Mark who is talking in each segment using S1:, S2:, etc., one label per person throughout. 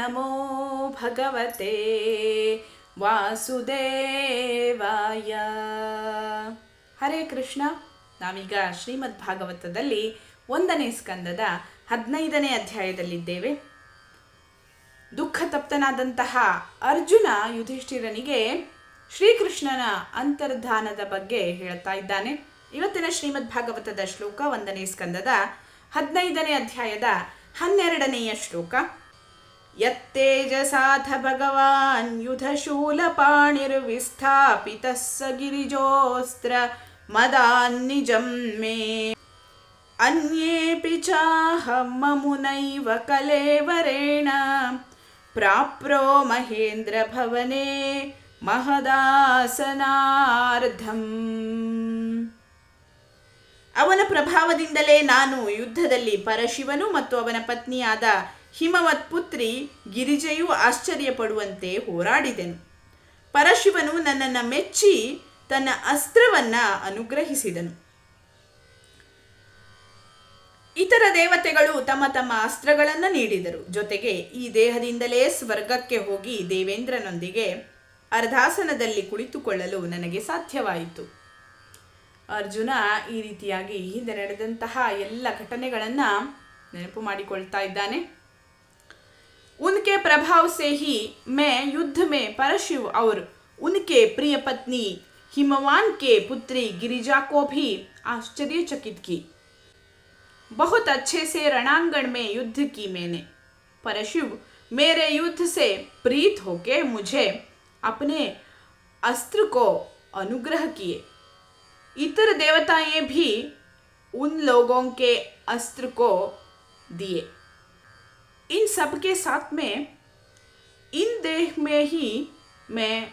S1: ನಮೋ ಭಗವತೆ ವಾಸುದೇವಾಯ ಹರೇ ಕೃಷ್ಣ ನಾವೀಗ ಶ್ರೀಮದ್ ಭಾಗವತದಲ್ಲಿ ಒಂದನೇ ಸ್ಕಂದದ ಹದಿನೈದನೇ ಅಧ್ಯಾಯದಲ್ಲಿದ್ದೇವೆ. ದುಃಖ ತಪ್ತನಾದಂತಹ ಅರ್ಜುನ ಯುಧಿಷ್ಠಿರನಿಗೆ ಶ್ರೀಕೃಷ್ಣನ ಅಂತರ್ಧಾನದ ಬಗ್ಗೆ ಹೇಳ್ತಾ ಇದ್ದಾನೆ. ಇವತ್ತಿನ ಶ್ರೀಮದ್ ಭಾಗವತದ ಶ್ಲೋಕ ಒಂದನೇ ಸ್ಕಂದದ ಹದಿನೈದನೇ ಅಧ್ಯಾಯದ ಹನ್ನೆರಡನೆಯ ಶ್ಲೋಕ. यत्तेजसाथ भगवान् युधशूलपाणिर्विस्थापितः स गिरिजोऽस्त्र मदान्निजं मे। अन्येऽपि चाहं ममुनैव कलेवरेण। प्राप्रो महेन्द्रभवने महदासनार्धम्। ಅವನ ಪ್ರಭಾವದಿಂದಲೇ ನಾನು ಯುದ್ಧದಲ್ಲಿ ಪರಶಿವನು ಮತ್ತು ಅವನ ಪತ್ನಿಯಾದ ಹಿಮವತ್ ಪುತ್ರಿ ಗಿರಿಜೆಯು ಆಶ್ಚರ್ಯಪಡುವಂತೆ ಹೋರಾಡಿದೆನು. ಪರಶಿವನು ನನ್ನನ್ನು ಮೆಚ್ಚಿ ತನ್ನ ಅಸ್ತ್ರವನ್ನ ಅನುಗ್ರಹಿಸಿದನು. ಇತರ ದೇವತೆಗಳು ತಮ್ಮ ತಮ್ಮ ಅಸ್ತ್ರಗಳನ್ನು ನೀಡಿದರು. ಜೊತೆಗೆ ಈ ದೇಹದಿಂದಲೇ ಸ್ವರ್ಗಕ್ಕೆ ಹೋಗಿ ದೇವೇಂದ್ರನೊಂದಿಗೆ ಅರ್ಧಾಸನದಲ್ಲಿ ಕುಳಿತುಕೊಳ್ಳಲು ನನಗೆ ಸಾಧ್ಯವಾಯಿತು. ಅರ್ಜುನ ಈ ರೀತಿಯಾಗಿ ಹಿಂದೆ ನಡೆದಂತಹ ಎಲ್ಲ ಘಟನೆಗಳನ್ನು ನೆನಪು ಮಾಡಿಕೊಳ್ತಾ ಇದ್ದಾನೆ उनके प्रभाव से ही मैं युद्ध में परशिव और उनके प्रिय पत्नी हिमवान के पुत्री गिरिजा को भी आश्चर्यचकित की बहुत अच्छे से रणांगण में युद्ध की मैंने परशुव मेरे युद्ध से प्रीत होके मुझे अपने अस्त्र को अनुग्रह किए इतर देवताएँ भी उन लोगों के अस्त्र को दिए। इन सब के साथ में, इन देह में ही मैं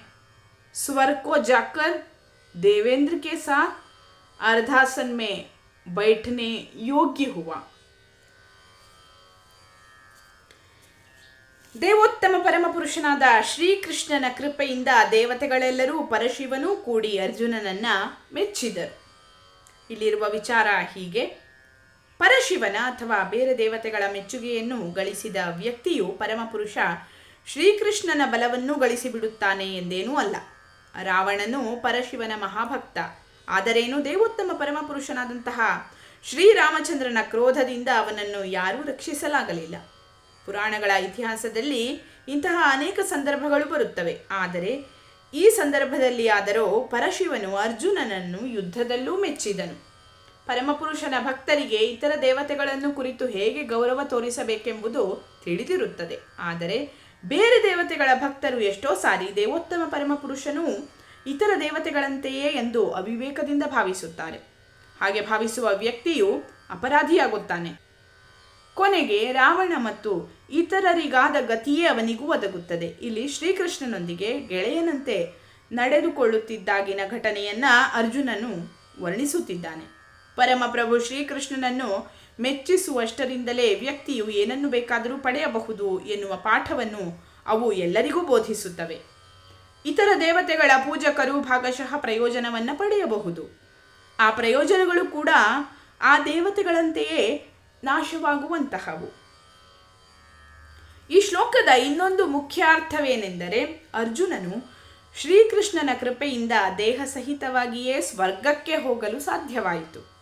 S1: स्वर्ग को जाकर देवेंद्र के साथ अर्धासन में बैठने योग्य हुआ। ದೇವೋತ್ತಮ ಪರಮಪುರುಷನಾದ ಶ್ರೀಕೃಷ್ಣನ ಕೃಪೆಯಿಂದ ದೇವತೆಗಳೆಲ್ಲರೂ ಪರಶಿವನೂ ಕೂಡಿ ಅರ್ಜುನನನ್ನ ಮೆಚ್ಚಿದರು. ಇಲ್ಲಿರುವ ವಿಚಾರ ಹೀಗೆ. ಪರಶಿವನ ಅಥವಾ ಬೇರೆ ದೇವತೆಗಳ ಮೆಚ್ಚುಗೆಯನ್ನು ಗಳಿಸಿದ ವ್ಯಕ್ತಿಯು ಪರಮಪುರುಷ ಶ್ರೀಕೃಷ್ಣನ ಬಲವನ್ನು ಗಳಿಸಿಬಿಡುತ್ತಾನೆ ಎಂದೇನೂ ಅಲ್ಲ. ರಾವಣನು ಪರಶಿವನ ಮಹಾಭಕ್ತ. ಆದರೇನು ದೇವೋತ್ತಮ ಪರಮಪುರುಷನಾದಂತಹ ಶ್ರೀರಾಮಚಂದ್ರನ ಕ್ರೋಧದಿಂದ ಅವನನ್ನು ಯಾರೂ ರಕ್ಷಿಸಲಾಗಲಿಲ್ಲ. ಪುರಾಣಗಳ ಇತಿಹಾಸದಲ್ಲಿ ಇಂತಹ ಅನೇಕ ಸಂದರ್ಭಗಳು ಬರುತ್ತವೆ. ಆದರೆ ಈ ಸಂದರ್ಭದಲ್ಲಿ ಆದರೂ ಪರಶಿವನು ಅರ್ಜುನನನ್ನು ಯುದ್ಧದಲ್ಲೂ ಮೆಚ್ಚಿದನು. ಪರಮಪುರುಷನ ಭಕ್ತರಿಗೆ ಇತರ ದೇವತೆಗಳನ್ನು ಕುರಿತು ಹೇಗೆ ಗೌರವ ತೋರಿಸಬೇಕೆಂಬುದು ತಿಳಿದಿರುತ್ತದೆ. ಆದರೆ ಬೇರೆ ದೇವತೆಗಳ ಭಕ್ತರು ಎಷ್ಟೋ ಸಾರಿ ದೇವೋತ್ತಮ ಪರಮಪುರುಷನು ಇತರ ದೇವತೆಗಳಂತೆಯೇ ಎಂದು ಅವಿವೇಕದಿಂದ ಭಾವಿಸುತ್ತಾರೆ. ಹಾಗೆ ಭಾವಿಸುವ ವ್ಯಕ್ತಿಯು ಅಪರಾಧಿಯಾಗುತ್ತಾನೆ. ಕೊನೆಗೆ ರಾವಣ ಮತ್ತು ಇತರರಿಗಾದ ಗತಿಯೇ ಅವನಿಗೂ ಒದಗುತ್ತದೆ. ಇಲ್ಲಿ ಶ್ರೀಕೃಷ್ಣನೊಂದಿಗೆ ಗೆಳೆಯನಂತೆ ನಡೆದುಕೊಳ್ಳುತ್ತಿದ್ದಾಗಿನ ಘಟನೆಯನ್ನ ಅರ್ಜುನನು ವರ್ಣಿಸುತ್ತಿದ್ದಾನೆ. ಪರಮಪ್ರಭು ಶ್ರೀಕೃಷ್ಣನನ್ನು ಮೆಚ್ಚಿಸುವಷ್ಟರಿಂದಲೇ ವ್ಯಕ್ತಿಯು ಏನನ್ನು ಬೇಕಾದರೂ ಪಡೆಯಬಹುದು ಎನ್ನುವ ಪಾಠವನ್ನು ಅವು ಎಲ್ಲರಿಗೂ ಬೋಧಿಸುತ್ತವೆ. ಇತರ ದೇವತೆಗಳ ಪೂಜಕರು ಭಾಗಶಃ ಪ್ರಯೋಜನವನ್ನು ಪಡೆಯಬಹುದು. ಆ ಪ್ರಯೋಜನಗಳು ಕೂಡ ಆ ದೇವತೆಗಳಂತೆಯೇ ನಾಶವಾಗುವಂತಹವು. ಈ ಶ್ಲೋಕದ ಇನ್ನೊಂದು ಮುಖ್ಯ ಅರ್ಥವೇನೆಂದರೆ ಅರ್ಜುನನು ಶ್ರೀಕೃಷ್ಣನ ಕೃಪೆಯಿಂದ ದೇಹ ಸಹಿತವಾಗಿಯೇ ಸ್ವರ್ಗಕ್ಕೆ ಹೋಗಲು ಸಾಧ್ಯವಾಯಿತು.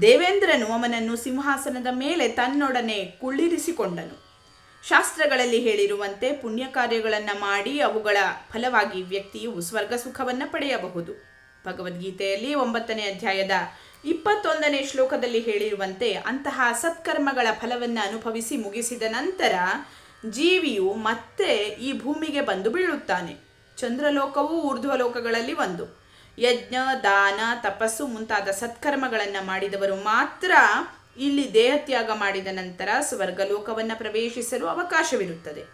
S1: ದೇವೇಂದ್ರನು ಅವನನ್ನು ಸಿಂಹಾಸನದ ಮೇಲೆ ತನ್ನೊಡನೆ ಕುಳ್ಳಿರಿಸಿಕೊಂಡನು. ಶಾಸ್ತ್ರಗಳಲ್ಲಿ ಹೇಳಿರುವಂತೆ ಪುಣ್ಯ ಕಾರ್ಯಗಳನ್ನು ಮಾಡಿ ಅವುಗಳ ಫಲವಾಗಿ ವ್ಯಕ್ತಿಯು ಸ್ವರ್ಗ ಸುಖವನ್ನು ಪಡೆಯಬಹುದು. ಭಗವದ್ಗೀತೆಯಲ್ಲಿ ಒಂಬತ್ತನೇ ಅಧ್ಯಾಯದ ಇಪ್ಪತ್ತೊಂದನೇ ಶ್ಲೋಕದಲ್ಲಿ ಹೇಳಿರುವಂತೆ, ಅಂತಹ ಸತ್ಕರ್ಮಗಳ ಫಲವನ್ನು ಅನುಭವಿಸಿ ಮುಗಿಸಿದ ನಂತರ ಜೀವಿಯು ಮತ್ತೆ ಈ ಭೂಮಿಗೆ ಬಂದು ಬೀಳುತ್ತಾನೆ. ಚಂದ್ರಲೋಕವು ಊರ್ಧ್ವಲೋಕಗಳಲ್ಲಿ ಒಂದು. ಯಜ್ಞ, ದಾನ, ತಪಸ್ಸು ಮುಂತಾದ ಸತ್ಕರ್ಮಗಳನ್ನು ಮಾಡಿದವರು ಮಾತ್ರ ಇಲ್ಲಿ ದೇಹತ್ಯಾಗ ಮಾಡಿದ ನಂತರ ಸ್ವರ್ಗಲೋಕವನ್ನು ಪ್ರವೇಶಿಸಲು ಅವಕಾಶವಿರುತ್ತದೆ.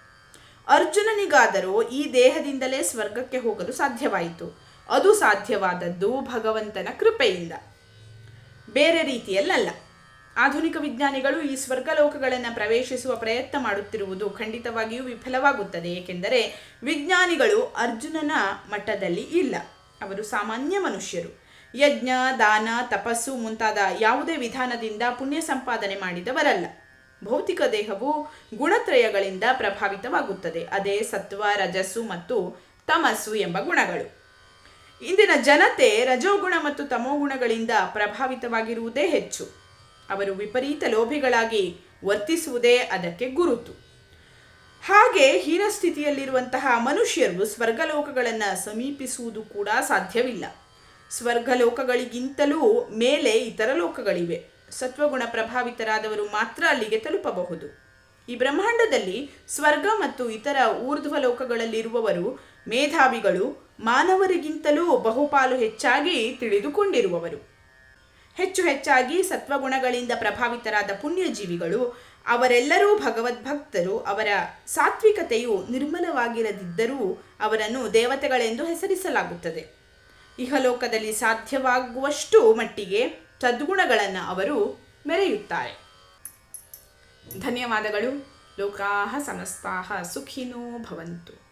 S1: ಅರ್ಜುನನಿಗಾದರೂ ಈ ದೇಹದಿಂದಲೇ ಸ್ವರ್ಗಕ್ಕೆ ಹೋಗಲು ಸಾಧ್ಯವಾಯಿತು. ಅದು ಸಾಧ್ಯವಾದದ್ದು ಭಗವಂತನ ಕೃಪೆಯಿಂದ. ಬೇರೆ ರೀತಿಯಲ್ಲಲ್ಲ. ಆಧುನಿಕ ವಿಜ್ಞಾನಿಗಳು ಈ ಸ್ವರ್ಗಲೋಕಗಳನ್ನು ಪ್ರವೇಶಿಸುವ ಪ್ರಯತ್ನ ಮಾಡುತ್ತಿರುವುದು ಖಂಡಿತವಾಗಿಯೂ ವಿಫಲವಾಗುತ್ತದೆ. ಏಕೆಂದರೆ ವಿಜ್ಞಾನಿಗಳು ಅರ್ಜುನನ ಮಟ್ಟದಲ್ಲಿ ಇಲ್ಲ. ಅವರು ಸಾಮಾನ್ಯ ಮನುಷ್ಯರು. ಯಜ್ಞ, ದಾನ, ತಪಸ್ಸು ಮುಂತಾದ ಯಾವುದೇ ವಿಧಾನದಿಂದ ಪುಣ್ಯ ಸಂಪಾದನೆ ಮಾಡಿದವರಲ್ಲ. ಭೌತಿಕ ದೇಹವು ಗುಣತ್ರಯಗಳಿಂದ ಪ್ರಭಾವಿತವಾಗುತ್ತದೆ. ಅದೇ ಸತ್ವ, ರಜಸ್ಸು ಮತ್ತು ತಮಸ್ಸು ಎಂಬ ಗುಣಗಳು. ಇಂದಿನ ಜನತೆ ರಜೋಗುಣ ಮತ್ತು ತಮೋಗುಣಗಳಿಂದ ಪ್ರಭಾವಿತವಾಗಿರುವುದೇ ಹೆಚ್ಚು. ಅವರು ವಿಪರೀತ ಲೋಭಿಗಳಾಗಿ ವರ್ತಿಸುವುದೇ ಅದಕ್ಕೆ ಗುರುತು. ಹಾಗೆ ಹೀನ ಸ್ಥಿತಿಯಲ್ಲಿರುವಂತಹ ಮನುಷ್ಯರು ಸ್ವರ್ಗಲೋಕಗಳನ್ನು ಸಮೀಪಿಸುವುದು ಕೂಡ ಸಾಧ್ಯವಿಲ್ಲ. ಸ್ವರ್ಗಲೋಕಗಳಿಗಿಂತಲೂ ಮೇಲೆ ಇತರ ಲೋಕಗಳಿವೆ. ಸತ್ವಗುಣ ಪ್ರಭಾವಿತರಾದವರು ಮಾತ್ರ ಅಲ್ಲಿಗೆ ತಲುಪಬಹುದು. ಈ ಬ್ರಹ್ಮಾಂಡದಲ್ಲಿ ಸ್ವರ್ಗ ಮತ್ತು ಇತರ ಊರ್ಧ್ವ ಲೋಕಗಳಲ್ಲಿರುವವರು ಮೇಧಾವಿಗಳು ಮಾನವರಿಗಿಂತಲೂ ಬಹುಪಾಲು ಹೆಚ್ಚಾಗಿ ತಿಳಿದುಕೊಂಡಿರುವವರು. ಹೆಚ್ಚು ಹೆಚ್ಚಾಗಿ ಸತ್ವಗುಣಗಳಿಂದ ಪ್ರಭಾವಿತರಾದ ಪುಣ್ಯಜೀವಿಗಳು, ಅವರೆಲ್ಲರೂ ಭಗವದ್ಭಕ್ತರು, ಅವರ ಸಾತ್ವಿಕತೆಯು ನಿರ್ಮಲವಾಗಿರದಿದ್ದರೂ ಅವರನ್ನು ದೇವತೆಗಳೆಂದು ಹೆಸರಿಸಲಾಗುತ್ತದೆ. ಇಹಲೋಕದಲ್ಲಿ ಸಾಧ್ಯವಾಗುವಷ್ಟು ಮಟ್ಟಿಗೆ ಸದ್ಗುಣಗಳನ್ನು ಅವರು ಮೆರೆಯುತ್ತಾರೆ. ಧನ್ಯವಾದಗಳು. ಲೋಕಾ ಸಮಸ್ತಾ ಸುಖಿನೋ ಭವಂತು.